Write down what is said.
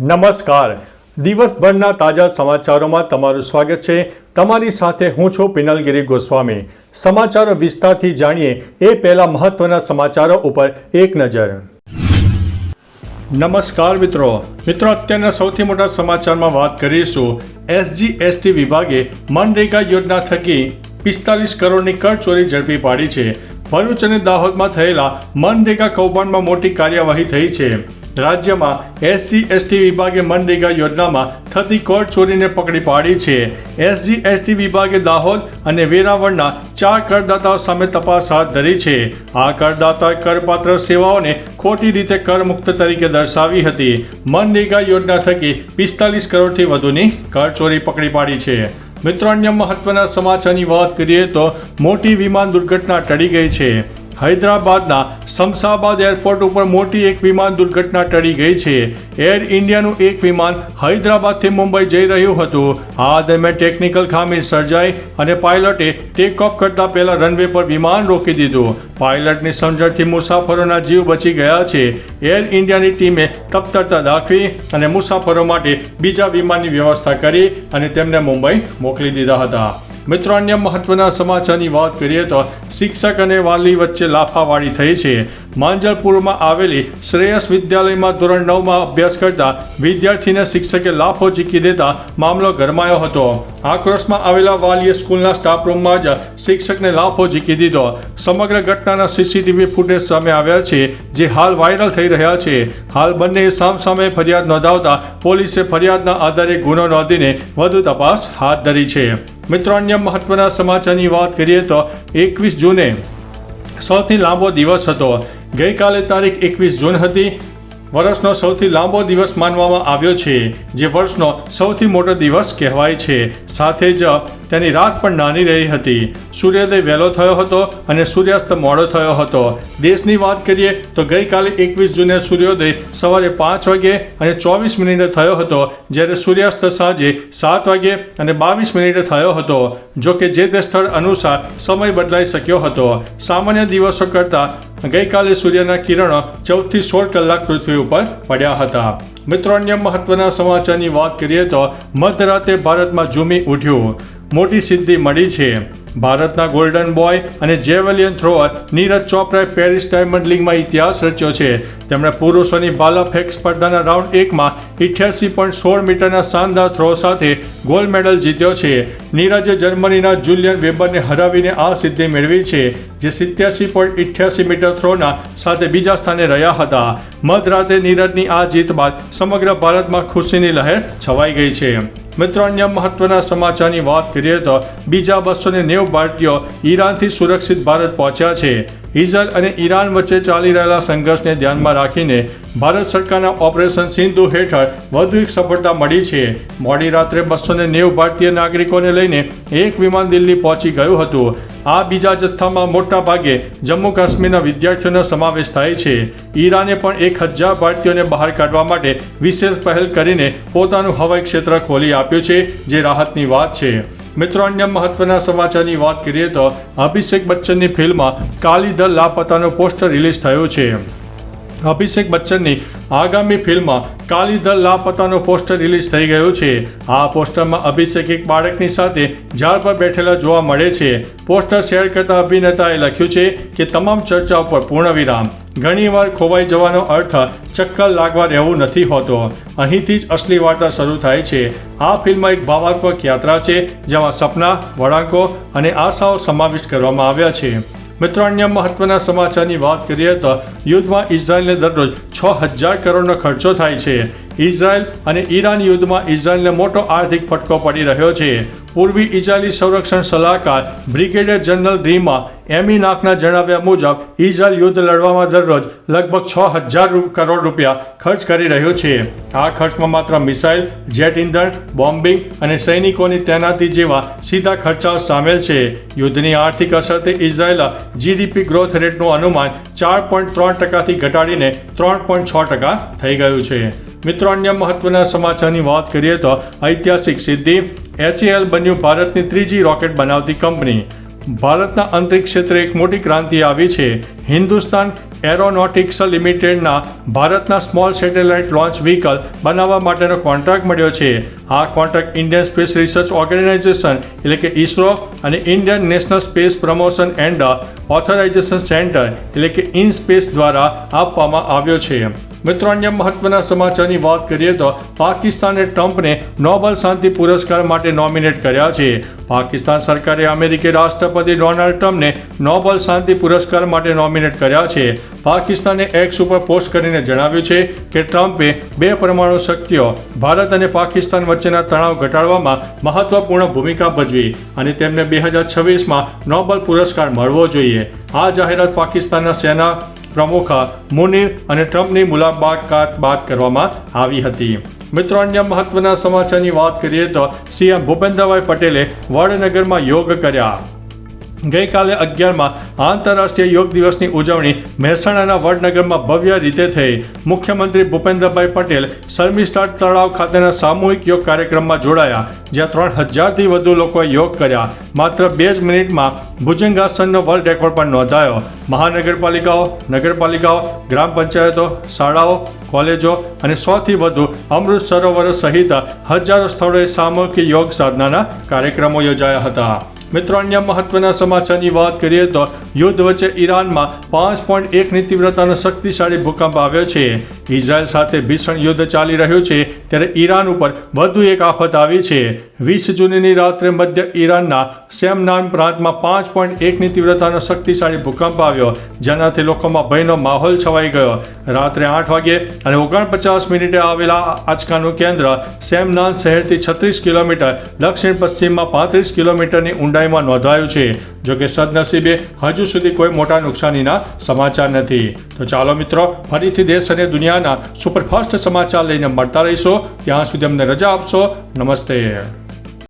નમસ્કાર. દિવસભરના તાજા સમાચારોમાં તમારું સ્વાગત છે. તમારી સાથે હું છું પિનલગીરી ગોસ્વામી. સમાચારો વિસ્તારથી જાણીએ એ પહેલા મહત્વના સમાચારો ઉપર એક નજર. નમસ્કાર મિત્રો. મિત્રો, અત્યારના સૌથી મોટા સમાચારમાં વાત કરીશું. એસજી, એસટી વિભાગે મનરેગા યોજના થકી પિસ્તાલીસ કરોડની કરચોરી ઝડપી પાડી છે. ભરૂચ અને દાહોદમાં થયેલા મનરેગા કૌભાંડમાં મોટી કાર્યવાહી થઈ છે. રાજ્યમાં એસજી એસટી વિભાગે મનરેગા યોજનામાં થતી કોર્ટ ચોરીને પકડી પાડી છે. એસજી એસટી વિભાગે દાહોદ અને વેરાવળના ચાર કરદાતાઓ સામે તપાસ હાથ ધરી છે. આ કરદાતા કરપાત્ર સેવાઓને ખોટી રીતે કરમુક્ત તરીકે દર્શાવી હતી. મનરેગા યોજના થકી પિસ્તાલીસ કરોડથી વધુની કરચોરી પકડી પાડી છે. મિત્રો, અન્ય મહત્વના સમાચારની વાત કરીએ તો મોટી વિમાન દુર્ઘટના ટળી ગઈ છે. હૈદરાબાદના શમશાબાદ એરપોર્ટ ઉપર મોટી એક વિમાન દુર્ઘટના ટળી ગઈ છે. એર ઇન્ડિયાનું એક વિમાન હૈદરાબાદથી મુંબઈ જઈ રહ્યું હતું. આ દરમિયાન ટેકનિકલ ખામી સર્જાઈ અને પાયલટે ટેક ઓફ કરતા પહેલા રનવે પર વિમાન રોકી દીધું. પાયલટની સમજણથી મુસાફરોના જીવ બચી ગયા છે. એર ઇન્ડિયાની ટીમે તપ્તરતા દાખવી અને મુસાફરો માટે બીજા વિમાનની વ્યવસ્થા કરી અને તેમને મુંબઈ મોકલી દીધા હતા. મિત્રો, અન્ય મહત્વના સમાચારની વાત કરીએ તો શિક્ષક અને વાલી વચ્ચે લાફાવાળી થઈ છે. માંજલપુરમાં આવેલી શ્રેયસ વિદ્યાલયમાં ધોરણ નવમાં અભ્યાસ કરતા વિદ્યાર્થીને શિક્ષકે લાફો ઝીકી દેતા મામલો ગરમાયો હતો. આક્રોશમાં આવેલા વાલીએ સ્કૂલના સ્ટાફ રૂમમાં જ શિક્ષકને લાફો ઝીકી દીધો. સમગ્ર ઘટનાના સીસીટીવી ફૂટેજ સામે આવ્યા છે, જે હાલ વાયરલ થઈ રહ્યા છે. હાલ બંને સામસામે ફરિયાદ નોંધાવતા પોલીસે ફરિયાદના આધારે ગુનો નોંધીને વધુ તપાસ હાથ ધરી છે. મિત્રો અન્ય મહત્વના સમાચારની વાત કરીએ તો એકવીસ જૂને સૌથી લાંબો દિવસ હતો. ગઈકાલે તારીખ એકવીસ જૂન હતી. વર્ષનો સૌથી લાંબો દિવસ માનવામાં આવ્યો છે, જે વર્ષનો સૌથી મોટો દિવસ કહેવાય છે. સાથે જ તેની રાત પણ નાની રહી હતી. સૂર્યોદય વહેલો થયો હતો અને સૂર્યાસ્ત મોડો થયો હતો. દેશની વાત કરીએ તો ગઈકાલે એકવીસ જૂને સૂર્યોદય સવારે પાંચ વાગે અને ચોવીસ મિનિટે થયો હતો, જ્યારે સૂર્યાસ્ત સાંજે સાત વાગે અને બાવીસ મિનિટે થયો હતો, જો કે જે તે સ્થળ અનુસાર સમય બદલાઈ શક્યો હતો. સામાન્ય દિવસો કરતાં ગઈકાલે સૂર્યના કિરણો ચૌદથી સોળ કલાક પૃથ્વી ઉપર પડ્યા હતા. મિત્રો, અન્ય મહત્વના સમાચારની વાત કરીએ તો મધરાતે ભારતમાં ઝૂમી ઉઠ્યું. મોટી સિદ્ધિ મળી છે. ભારતના ગોલ્ડન બોય અને જેવેલિયન થ્રોઅર નીરજ ચોપરાએ પેરિસ ડાયમંડ લીગમાં ઇતિહાસ રચ્યો છે. તેમણે પુરુષોની ભાલા સ્પર્ધાના રાઉન્ડ એકમાં ઇઠ્યાસી પોઈન્ટ સોળ મીટરના શાનદાર થ્રો સાથે ગોલ્ડ મેડલ જીત્યો છે. નીરજે જર્મનીના જુલિયન વેબરને હરાવીને આ સિદ્ધિ મેળવી છે, જે સિત્યાસી પોઈન્ટ ઇઠ્યાસી મીટર થ્રોના સાથે બીજા સ્થાને રહ્યા હતા. મધરાતે નીરજની આ જીત બાદ સમગ્ર ભારતમાં ખુશીની લહેર છવાઈ ગઈ છે. મિત્રો, અન્ય મહત્વના સમાચારની વાત કરીએ તો બીજા બસો ને નેવું ભારતીયો ઈરાનથી સુરક્ષિત ભારત પહોંચ્યા છે. ઇઝરાયલ અને ઈરાન વચ્ચે ચાલી રહેલા સંઘર્ષને ધ્યાનમાં રાખીને ભારત સરકારના ઓપરેશન સિંધુ હેઠળ વધુ એક સફળતા મળી છે. મોડી રાત્રે બસો ને નેવું ભારતીય નાગરિકોને લઈને એક વિમાન દિલ્હી પહોંચી ગયું હતું. આ બીજા જથ્થામાં મોટા ભાગે જમ્મુ કાશ્મીરના વિદ્યાર્થીઓનો સમાવેશ થાય છે. ઈરાને પણ એક હજાર ભારતીયોને બહાર કાઢવા માટે વિશેષ પહેલ કરીને પોતાનું હવાઈ ક્ષેત્ર ખોલી આપ્યું છે, જે રાહતની વાત છે. મિત્રો, અન્ય મહત્વના સમાચારની વાત કરીએ તો અભિષેક બચ્ચનની ફિલ્મ કાલી ધ લાપતાનું પોસ્ટર રિલીઝ થયું છે. અભિષેક બચ્ચનની આગામી ફિલ્મ કાલી ધ લાપતાનું પોસ્ટર રિલીઝ થઈ ગયું છે. આ પોસ્ટરમાં અભિષેક એક બાળકની સાથે ઝાડ પર બેઠેલા જોવા મળે છે. પોસ્ટર શેર કરતા અભિનેતાએ લખ્યું છે કે તમામ ચર્ચા ઉપર પૂર્ણ વિરામ. ઘણીવાર ખોવાઈ જવાનો અર્થ ચક્કર લાગવા રહેવું નથી હોતો. અહીંથી જ અસલી વાર્તા શરૂ થાય છે. આ ફિલ્મ એક ભાવાત્મક યાત્રા છે, જેમાં સપના, વળાંકો અને આશાઓ સમાવિષ્ટ કરવામાં આવ્યા છે. મિત્રો, અન્ય મહત્વના સમાચારની વાત કરીએ તો યુદ્ધમાં ઇઝરાયલને દરરોજ છ હજાર કરોડનો ખર્ચો થાય છે. ઇઝરાયલ અને ઈરાન યુદ્ધમાં ઇઝરાયલને મોટો આર્થિક ફટકો પડી રહ્યો છે. પૂર્વી ઇઝરાયલી સંરક્ષણ સલાહકાર બ્રિગેડિયર જનરલ ડ્રીમા એમી નાકના જણાવ્યા મુજબ ઇઝરાયલ યુદ્ધ લડવામાં દરરોજ લગભગ છ હજાર કરોડ રૂપિયા ખર્ચ કરી રહ્યો છે. આ ખર્ચમાં માત્ર મિસાઇલ, જેટ ઇંધણ, બોમ્બિંગ અને સૈનિકોની તૈનાતી જેવા સીધા ખર્ચાઓ સામેલ છે. યુદ્ધની આર્થિક અસરથી ઇઝરાયલ જીડીપી ગ્રોથ રેટનું અનુમાન ચાર પોઈન્ટ ત્રણ ટકાથી ઘટાડીને ત્રણ પોઈન્ટ છ ટકા થઈ ગયું છે. મિત્રો, અન્ય મહત્વના સમાચારની વાત કરીએ તો ઐતિહાસિક સિદ્ધિ. એચએએલ બન્યું ભારતની ત્રીજી રોકેટ બનાવતી કંપની. ભારતના અંતરિક્ષ ક્ષેત્રે એક મોટી ક્રાંતિ આવી છે. હિન્દુસ્તાન એરોનોટિક્સ લિમિટેડના ભારતના સ્મોલ સેટેલાઇટ લોન્ચ વ્હીકલ બનાવવા માટેનો કોન્ટ્રાક્ટ મળ્યો છે. આ contract Indian space research organisation, એટલે કે ઇસરો અને Indian national space promotion and authorisation centre, એટલે કે ઇન સ્પેસ દ્વારા આપવામાં આવ્યો છે. મિત્રો, અન્ય મહત્વના સમાચારની વાત કરીએ તો પાકિસ્તાને ટ્રમ્પને નોબેલ શાંતિ પુરસ્કાર માટે નોમિનેટ કર્યા છે. પાકિસ્તાન સરકારે અમેરિકી રાષ્ટ્રપતિ ડોનાલ્ડ ટ્રમ્પને નોબેલ શાંતિ પુરસ્કાર માટે નોમિનેટ કર્યા છે. પાકિસ્તાને એક્સ ઉપર પોસ્ટ કરીને જણાવ્યું છે કે ટ્રમ્પે બે પરમાણુ શક્તિઓ, ભારત અને પાકિસ્તાન વચ્ચેના તણાવ ઘટાડવામાં મહત્વપૂર્ણ ભૂમિકા ભજવી અને તેમને બે હજાર છવ્વીસમાં નોબેલ પુરસ્કાર મળવો જોઈએ. આ જાહેરાત પાકિસ્તાનના સેના પ્રમુખ મુનીર અને ટ્રમ્પની મુલાકાત બાદ કરવામાં આવી હતી. મિત્રો, અન્ય મહત્વના સમાચારની વાત કરીએ તો સીએમ ભૂપેન્દ્રભાઈ પટેલે વડનગરમાં યોગ કર્યા. ગઈકાલે અગિયારમાં આંતરરાષ્ટ્રીય યોગ દિવસની ઉજવણી મહેસાણાના વડનગરમાં ભવ્ય રીતે થઈ. મુખ્યમંત્રી ભૂપેન્દ્રભાઈ પટેલ શર્મિષ્ઠા તળાવ ખાતેના સામૂહિક યોગ કાર્યક્રમમાં જોડાયા, જ્યાં ત્રણ હજારથી વધુ લોકોએ યોગ કર્યા. માત્ર બે જ મિનિટમાં ભુજંગાસનનો વર્લ્ડ રેકોર્ડ પણ નોંધાયો. મહાનગરપાલિકાઓ, નગરપાલિકાઓ, ગ્રામ પંચાયતો, શાળાઓ, કોલેજો અને સોથી વધુ અમૃત સરોવરો સહિત હજારો સ્થળોએ સામૂહિક યોગ સાધનાના કાર્યક્રમો યોજાયા હતા. મિત્રો, અન્ય મહત્વના સમાચારની વાત કરીએ તો યુદ્ધ વચ્ચે ઈરાનમાં પાંચ પોઈન્ટ એકની તીવ્રતાનો શક્તિશાળી ભૂકંપ આવ્યો છે. ઇઝરાયલ સાથે ભીષણ યુદ્ધ ચાલી રહ્યું છે ત્યારે ઈરાન ઉપર વધુ એક આફત આવી છે. વીસ જૂનની રાત્રે મધ્ય ઈરાનના સેમનાન પ્રાંતમાં પાંચ પોઈન્ટ એકની તીવ્રતાનો શક્તિશાળી ભૂકંપ આવ્યો, જેનાથી લોકોમાં ભયનો માહોલ છવાઈ ગયો. રાત્રે આઠ વાગે અને ઓગણપચાસ મિનિટે આવેલા આંચકાનું કેન્દ્ર સેમનાન શહેરથી છત્રીસ કિલોમીટર, દક્ષિણ પશ્ચિમમાં પાંત્રીસ કિલોમીટરની ઊંડાઈમાં નોંધાયું છે. જોકે સદનસીબે હજુ સુધી કોઈ મોટા નુકસાનીના સમાચાર નથી. તો ચાલો મિત્રો, ફરીથી દેશ અને દુનિયાના સુપરફાસ્ટ સમાચાર લઈને મળતા રહીશો. ત્યાં સુધી અમને રજા આપશો. નમસ્તે.